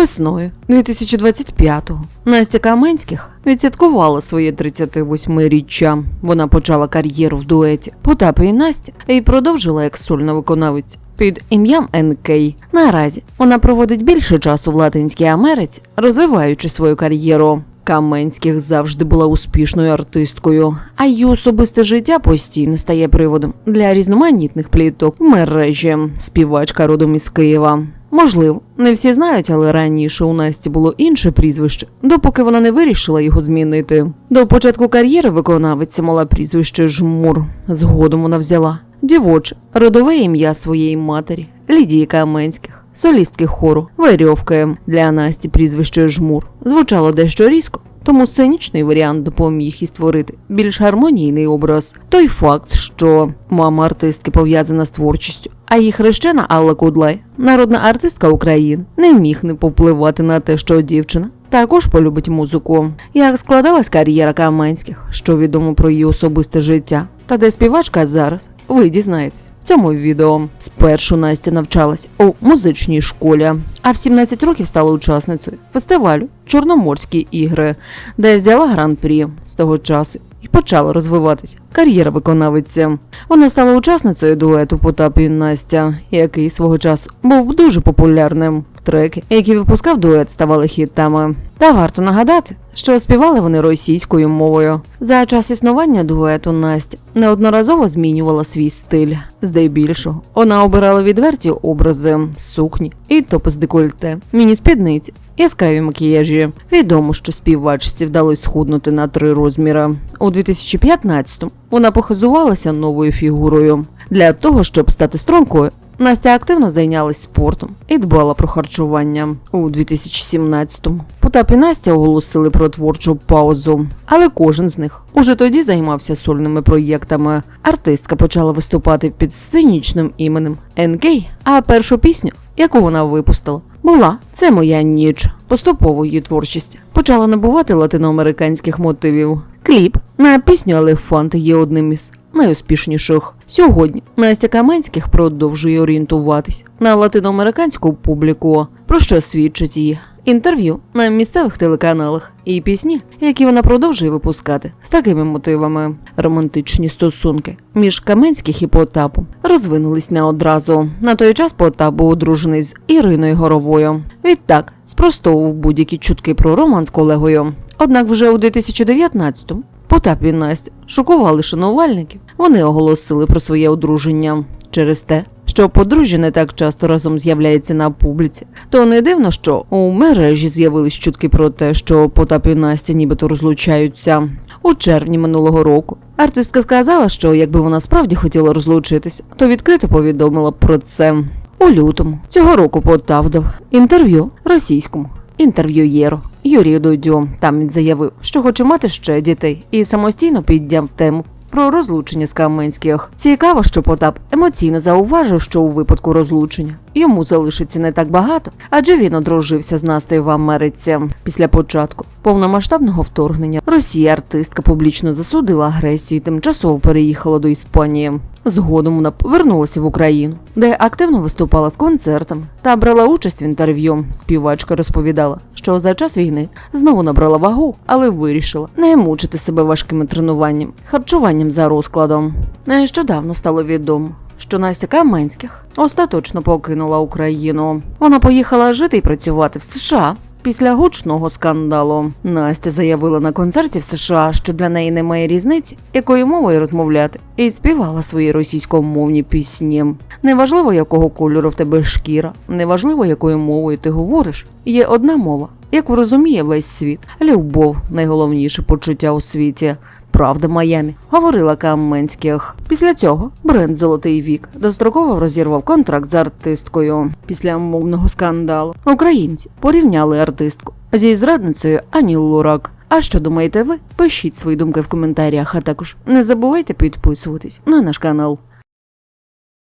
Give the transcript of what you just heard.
Весною 2025-го Настя Каменських відсвяткувала своє 38-річчя. Вона почала кар'єру в дуеті Потапи і Настя і продовжила як сольна виконавиця. Під ім'ям НК. Наразі вона проводить більше часу в Латинській Америці, розвиваючи свою кар'єру. Каменських завжди була успішною артисткою, а її особисте життя постійно стає приводом для різноманітних пліток в мережі. Співачка родом із Києва. Можливо, не всі знають, але раніше у Насті було інше прізвище, допоки вона не вирішила його змінити. До початку кар'єри виконавиця мала прізвище Жмур. Згодом вона взяла дівоче, родове ім'я своєї матері Лідії Каменських, солістки хору Верьовки. Для Насті прізвище Жмур звучало дещо різко. Тому сценічний варіант допоміг їй створити більш гармонійний образ. Той факт, що мама артистки пов'язана з творчістю, а її хрещена Алла Кудлай, народна артистка України, не міг не повпливати на те, що дівчина також полюбить музику. Як складалась кар'єра Каменських, що відомо про її особисте життя, та де співачка зараз, ви дізнаєтесь. В цьому відео спершу Настя навчалась у музичній школі, а в 17 років стала учасницею фестивалю Чорноморські ігри, де взяла гран-прі з того часу почала розвиватись Кар'єра виконавиці. Вона стала учасницею дуету Потап і Настя, який свого часу був дуже популярним. Треки, які випускав дует, ставали хітами. Та варто нагадати, що співали вони російською мовою. За час існування дуету Настя неодноразово змінювала свій стиль. Здебільшого вона обирала відверті образи, сукні і топи з декольте, міні-спідниці, яскраві макіяжі. Відомо, що співачці вдалося схуднути на три розміри. У 2015-му вона похизувалася новою фігурою. Для того, щоб стати стрункою, Настя активно зайнялась спортом і дбала про харчування. У 2017-му Потап і Настя оголосили про творчу паузу, але кожен з них уже тоді займався сольними проєктами. Артистка почала виступати під сценічним іменем НК, а першу пісню, яку вона випустила, була це моя ніч. Поступово її творчість почала набувати латиноамериканських мотивів. Кліп на пісню Елефант є одним із найуспішніших. Сьогодні Настя Каменських продовжує орієнтуватись на латиноамериканську публіку, про що свідчить її інтерв'ю на місцевих телеканалах і пісні, які вона продовжує випускати з такими мотивами. Романтичні стосунки між Каменських і Потапом розвинулись не одразу. На той час Потап був одружений з Іриною Горовою. Відтак спростовував будь-які чутки про роман з колегою. Однак вже у 2019-му Потап і Настя шокували шанувальників. Вони оголосили про своє одруження через те, що подружжя не так часто разом з'являється на публіці. То не дивно, що у мережі з'явились чутки про те, що Потап і Настя нібито розлучаються. У червні минулого року артистка сказала, що якби вона справді хотіла розлучитися, то відкрито повідомила про це. У лютому цього року Потап дав інтерв'ю російському інтерв'юєру Юрію Дудю. Там він заявив, що хоче мати ще дітей, і самостійно підняв тему. Про розлучення з Каменських. Цікаво, що Потап емоційно зауважив, що у випадку розлучення йому залишиться не так багато, адже він одружився з Настею в Америці. Після початку повномасштабного вторгнення Росія артистка публічно засудила агресію і тимчасово переїхала до Іспанії. Згодом вона повернулася в Україну, де активно виступала з концертами та брала участь в інтерв'ю. Співачка розповідала, що за час війни знову набрала вагу, але вирішила не мучити себе важкими тренуванням, харчуванням за розкладом. Нещодавно стало відомо. Що Настя Каменських остаточно покинула Україну. Вона поїхала жити і працювати в США. Після гучного скандалу Настя заявила на концерті в США, що для неї немає різниці, якою мовою розмовляти, і співала свої російськомовні пісні. Неважливо, якого кольору в тебе шкіра, неважливо, якою мовою ти говориш. Є одна мова, яку розуміє весь світ. Любов найголовніше почуття у світі. Правда, Майамі, говорила Каменських. Після цього бренд Золотий вік достроково розірвав контракт з артисткою. Після мовного скандалу українці порівняли артистку зі зрадницею Ані Лурак. А що думаєте ви? Пишіть свої думки в коментарях, а також не забувайте підписуватись на наш канал.